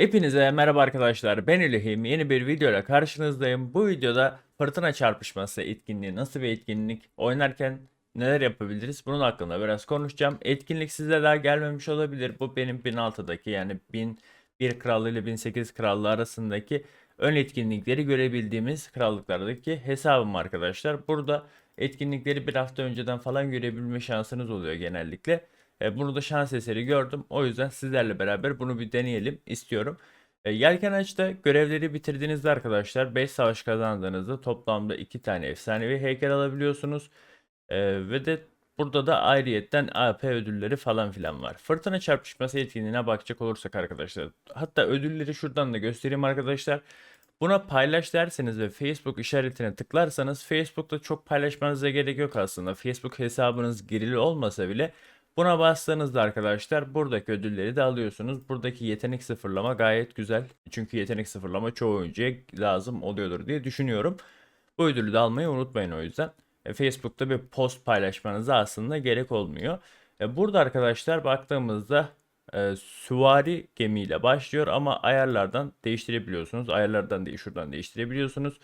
Hepinize merhaba arkadaşlar. Ben İlhim. Yeni bir videoyla karşınızdayım. Bu videoda fırtına çarpışması etkinliği nasıl bir etkinlik? Oynarken neler yapabiliriz? Bunun hakkında biraz konuşacağım. Etkinlik size daha gelmemiş olabilir. Bu benim 1006'daki yani 1001 krallığı ile 1008 krallığı arasındaki ön etkinlikleri görebildiğimiz krallıklardaki hesabım arkadaşlar. Burada etkinlikleri bir hafta önceden falan görebilme şansınız oluyor genellikle. E, bunu da şans eseri gördüm. O yüzden sizlerle beraber bunu bir deneyelim istiyorum. E, Yelken Aç'ta görevleri bitirdiğinizde arkadaşlar 5 savaş kazandığınızda toplamda 2 tane efsanevi heykel alabiliyorsunuz. E, ve de burada da ayrıyetten AP ödülleri falan filan var. Fırtına çarpışması etkinliğine bakacak olursak arkadaşlar. Hatta ödülleri şuradan da göstereyim arkadaşlar. Buna paylaş derseniz ve Facebook işaretine tıklarsanız Facebook'ta çok paylaşmanıza gerek yok aslında. Facebook hesabınız girili olmasa bile Buna bastığınızda arkadaşlar buradaki ödülleri de alıyorsunuz. Buradaki yetenek sıfırlama gayet güzel. Çünkü yetenek sıfırlama çoğu oyuncuya lazım oluyordur diye düşünüyorum. Bu ödülü de almayı unutmayın o yüzden. E, Facebook'ta bir post paylaşmanıza aslında gerek olmuyor. E, burada arkadaşlar baktığımızda e, süvari gemiyle başlıyor ama ayarlardan değiştirebiliyorsunuz. Ayarlardan değil şuradan değiştirebiliyorsunuz.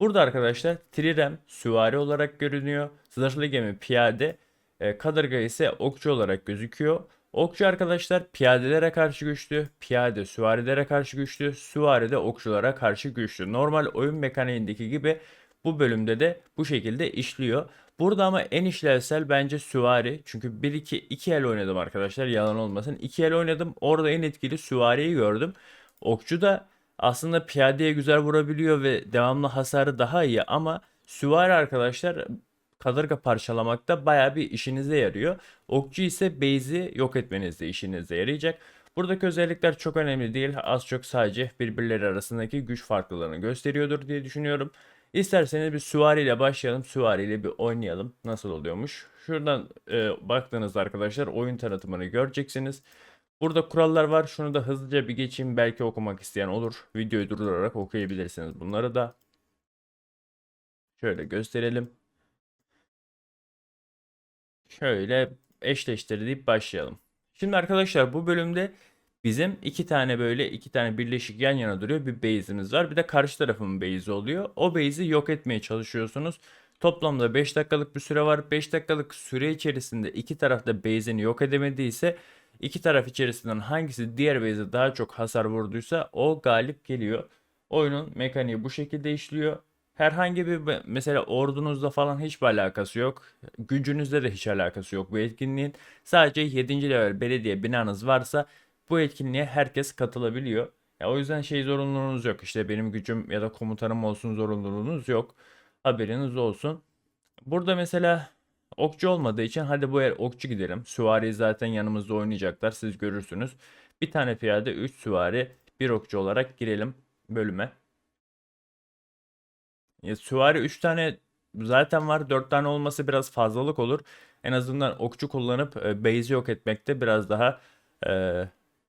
Burada arkadaşlar trirem süvari olarak görünüyor. Zırhlı gemi piyade. E, kadırga ise okçu olarak gözüküyor. Okçu arkadaşlar piyadelere karşı güçlü, piyade süvarilere karşı güçlü, süvari de okçulara karşı güçlü. Normal oyun mekaniğindeki gibi bu bölümde de bu şekilde işliyor. Burada ama en işlevsel bence süvari. Çünkü 1-2 2 el oynadım arkadaşlar yalan olmasın. 2 el oynadım. Orada en etkili süvariyi gördüm. Okçu da aslında piyadeye güzel vurabiliyor ve devamlı hasarı daha iyi ama süvari arkadaşlar kadırga parçalamakta baya bir işinize yarıyor. Okçu ise base'i yok etmenizde işinize yarayacak. Buradaki özellikler çok önemli değil. Az çok sadece birbirleri arasındaki güç farklılığını gösteriyordur diye düşünüyorum. İsterseniz bir süvari ile başlayalım. Süvari ile bir oynayalım. Nasıl oluyormuş? Şuradan e, baktığınızda arkadaşlar oyun tanıtımını göreceksiniz. Burada kurallar var. Şunu da hızlıca bir geçeyim. Belki okumak isteyen olur. Videoyu durdurarak okuyabilirsiniz bunları da. Şöyle gösterelim. Şöyle eşleştir başlayalım. Şimdi arkadaşlar bu bölümde bizim iki tane böyle iki tane birleşik yan yana duruyor. Bir base'imiz var. Bir de karşı tarafın base'i oluyor. O base'i yok etmeye çalışıyorsunuz. Toplamda 5 dakikalık bir süre var. 5 dakikalık süre içerisinde iki taraf da base'ini yok edemediyse iki taraf içerisinden hangisi diğer base'e daha çok hasar vurduysa o galip geliyor. Oyunun mekaniği bu şekilde işliyor. Herhangi bir mesela ordunuzla falan hiçbir alakası yok. Gücünüzle de hiç alakası yok bu etkinliğin. Sadece 7. level belediye binanız varsa bu etkinliğe herkes katılabiliyor. Ya o yüzden şey zorunluluğunuz yok. İşte benim gücüm ya da komutanım olsun zorunluluğunuz yok. Haberiniz olsun. Burada mesela okçu olmadığı için hadi bu yer okçu gidelim. Süvari zaten yanımızda oynayacaklar. Siz görürsünüz. Bir tane piyade, 3 süvari, bir okçu olarak girelim bölüme. Ya, süvari 3 tane zaten var. 4 tane olması biraz fazlalık olur. En azından okçu kullanıp e, base'i yok etmekte biraz daha e,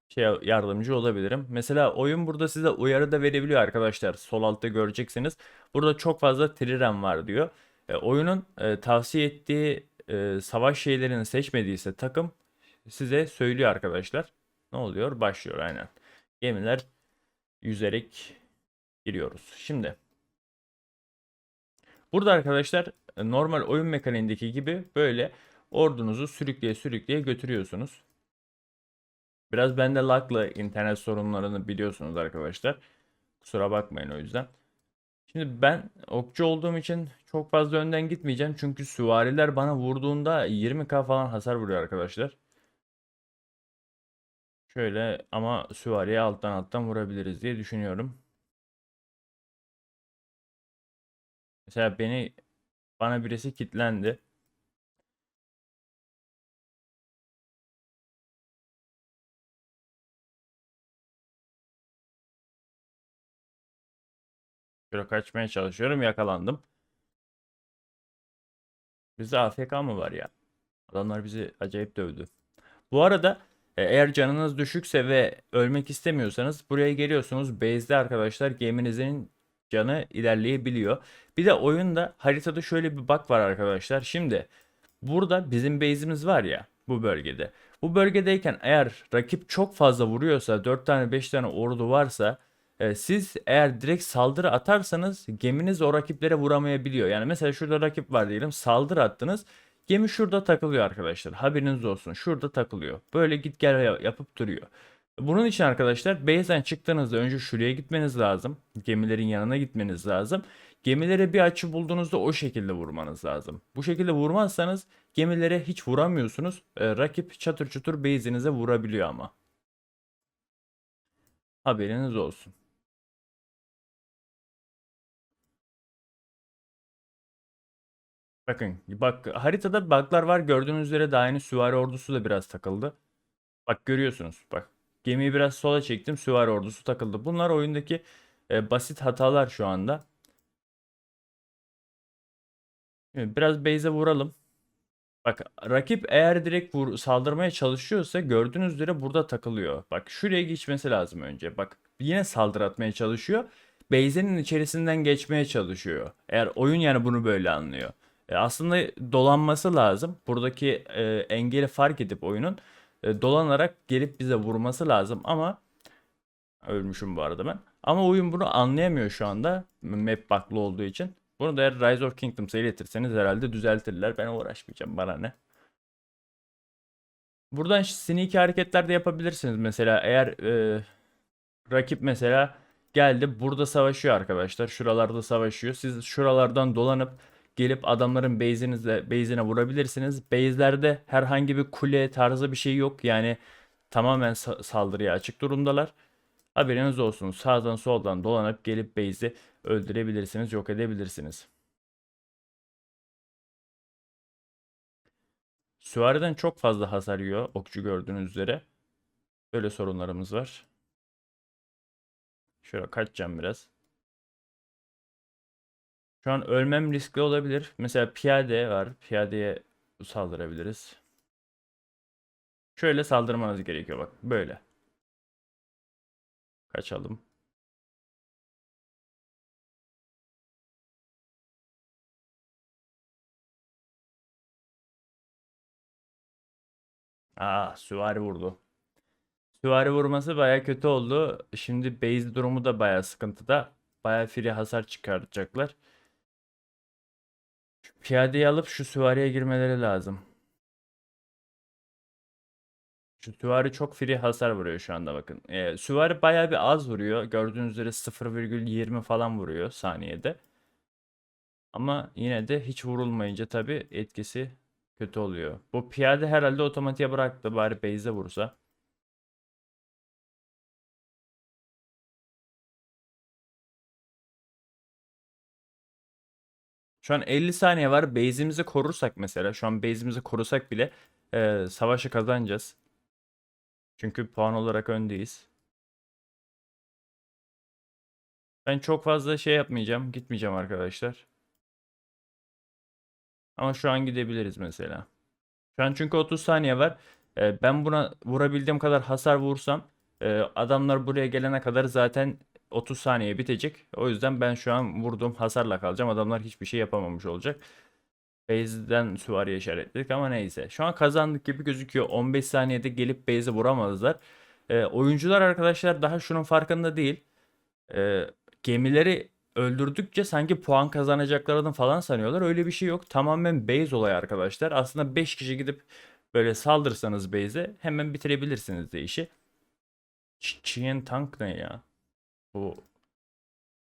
şey yardımcı olabilirim. Mesela oyun burada size uyarı da verebiliyor arkadaşlar. Sol altta göreceksiniz. Burada çok fazla trirem var diyor. E, oyunun e, tavsiye ettiği e, savaş şeylerini seçmediyse takım size söylüyor arkadaşlar. Ne oluyor? Başlıyor aynen. Gemiler yüzerek giriyoruz. Şimdi Burada arkadaşlar e, normal oyun mekaniğindeki gibi böyle ordunuzu sürükleye sürükleye götürüyorsunuz. Biraz bende laglı internet sorunlarını biliyorsunuz arkadaşlar. Kusura bakmayın o yüzden. Şimdi ben okçu olduğum için çok fazla önden gitmeyeceğim. Çünkü süvariler bana vurduğunda 20k falan hasar vuruyor arkadaşlar. Şöyle ama süvariye alttan alttan vurabiliriz diye düşünüyorum. Mesela beni bana birisi kitlendi. Şöyle kaçmaya çalışıyorum yakalandım. Bizde AFK mı var ya? Adamlar bizi acayip dövdü. Bu arada e, eğer canınız düşükse ve ölmek istemiyorsanız buraya geliyorsunuz. Base'de arkadaşlar geminizin canı ilerleyebiliyor. Bir de oyunda haritada şöyle bir bug var arkadaşlar. Şimdi burada bizim base'imiz var ya bu bölgede. Bu bölgedeyken eğer rakip çok fazla vuruyorsa 4 tane 5 tane ordu varsa e, siz eğer direkt saldırı atarsanız geminiz o rakiplere vuramayabiliyor. Yani mesela şurada rakip var diyelim saldırı attınız. Gemi şurada takılıyor arkadaşlar. Haberiniz olsun. Şurada takılıyor. Böyle git gel ya- yapıp duruyor. Bunun için arkadaşlar base'den çıktığınızda önce şuraya gitmeniz lazım. Gemilerin yanına gitmeniz lazım. Gemilere bir açı bulduğunuzda o şekilde vurmanız lazım. Bu şekilde vurmazsanız gemilere hiç vuramıyorsunuz. Ee, rakip çatır çutur base'inize vurabiliyor ama. Haberiniz olsun. Bakın bak haritada bug'lar var gördüğünüz üzere daha yeni süvari ordusu da biraz takıldı. Bak görüyorsunuz bak gemiyi biraz sola çektim süvari ordusu takıldı. Bunlar oyundaki e, basit hatalar şu anda. Biraz base'e vuralım. Bak rakip eğer direkt vur, saldırmaya çalışıyorsa gördüğünüz üzere burada takılıyor. Bak şuraya geçmesi lazım önce. Bak yine saldırı atmaya çalışıyor. Base'inin içerisinden geçmeye çalışıyor. Eğer oyun yani bunu böyle anlıyor. E, aslında dolanması lazım. Buradaki e, engeli fark edip oyunun e, dolanarak gelip bize vurması lazım ama ölmüşüm bu arada ben. Ama oyun bunu anlayamıyor şu anda map bug'lı olduğu için. Bunu da eğer Rise of Kingdoms'a iletirseniz herhalde düzeltirler. Ben uğraşmayacağım bana ne. Buradan sneaky hareketler de yapabilirsiniz. Mesela eğer e, rakip mesela geldi burada savaşıyor arkadaşlar. Şuralarda savaşıyor. Siz şuralardan dolanıp gelip adamların base'inizle base'ine vurabilirsiniz. Base'lerde herhangi bir kule tarzı bir şey yok. Yani tamamen sa- saldırıya açık durumdalar. Haberiniz olsun. Sağdan soldan dolanıp gelip base'i öldürebilirsiniz, yok edebilirsiniz. Süvariden çok fazla hasar yiyor okçu gördüğünüz üzere. Böyle sorunlarımız var. Şöyle kaçacağım biraz. Şu an ölmem riskli olabilir. Mesela piyade var. Piyadeye saldırabiliriz. Şöyle saldırmanız gerekiyor bak. Böyle. Kaçalım. Aa, süvari vurdu. Süvari vurması baya kötü oldu. Şimdi base durumu da baya sıkıntıda. Baya free hasar çıkartacaklar. Piyadeyi alıp şu süvariye girmeleri lazım. Şu süvari çok free hasar vuruyor şu anda bakın. Ee, süvari baya bir az vuruyor. Gördüğünüz üzere 0,20 falan vuruyor saniyede. Ama yine de hiç vurulmayınca tabii etkisi kötü oluyor. Bu piyade herhalde otomatiğe bıraktı. Bari base'e vursa. Şu an 50 saniye var. Base'imizi korursak mesela. Şu an base'imizi korusak bile e, savaşı kazanacağız. Çünkü puan olarak öndeyiz. Ben çok fazla şey yapmayacağım. Gitmeyeceğim arkadaşlar. Ama şu an gidebiliriz mesela. Şu an çünkü 30 saniye var. Ee, ben buna vurabildiğim kadar hasar vursam e, adamlar buraya gelene kadar zaten 30 saniye bitecek. O yüzden ben şu an vurduğum hasarla kalacağım. Adamlar hiçbir şey yapamamış olacak. Base'den süvariye işaretledik ama neyse. Şu an kazandık gibi gözüküyor. 15 saniyede gelip base'e vuramazlar. Ee, oyuncular arkadaşlar daha şunun farkında değil. Ee, gemileri öldürdükçe sanki puan kazanacaklarını falan sanıyorlar. Öyle bir şey yok. Tamamen base olay arkadaşlar. Aslında 5 kişi gidip böyle saldırsanız base'e hemen bitirebilirsiniz de işi. Ç- Chien Tank ne ya? Bu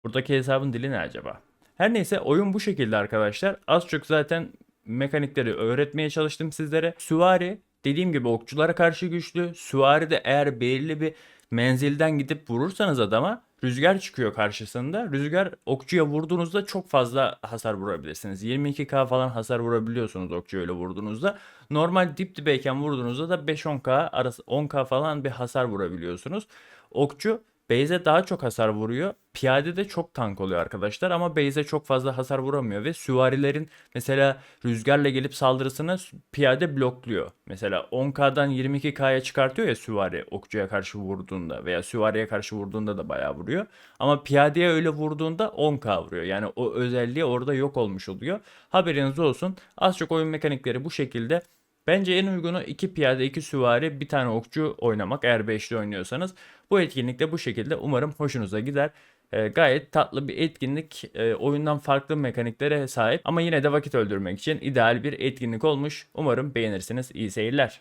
buradaki hesabın dili ne acaba? Her neyse oyun bu şekilde arkadaşlar. Az çok zaten mekanikleri öğretmeye çalıştım sizlere. Süvari dediğim gibi okçulara karşı güçlü. Süvari de eğer belirli bir menzilden gidip vurursanız adama rüzgar çıkıyor karşısında. Rüzgar okçuya vurduğunuzda çok fazla hasar vurabilirsiniz. 22k falan hasar vurabiliyorsunuz okçuya öyle vurduğunuzda. Normal dip dibeyken vurduğunuzda da 5-10k arası 10k falan bir hasar vurabiliyorsunuz. Okçu Base'e daha çok hasar vuruyor. Piyade de çok tank oluyor arkadaşlar ama base'e çok fazla hasar vuramıyor ve süvarilerin mesela rüzgarla gelip saldırısını piyade blokluyor. Mesela 10k'dan 22k'ya çıkartıyor ya süvari okçuya karşı vurduğunda veya süvariye karşı vurduğunda da bayağı vuruyor. Ama piyadeye öyle vurduğunda 10k vuruyor. Yani o özelliği orada yok olmuş oluyor. Haberiniz olsun. Az çok oyun mekanikleri bu şekilde. Bence en uygunu 2 piyade 2 süvari bir tane okçu oynamak eğer 5'li oynuyorsanız. Bu etkinlik de bu şekilde umarım hoşunuza gider. Ee, gayet tatlı bir etkinlik. Ee, oyundan farklı mekaniklere sahip ama yine de vakit öldürmek için ideal bir etkinlik olmuş. Umarım beğenirsiniz. İyi seyirler.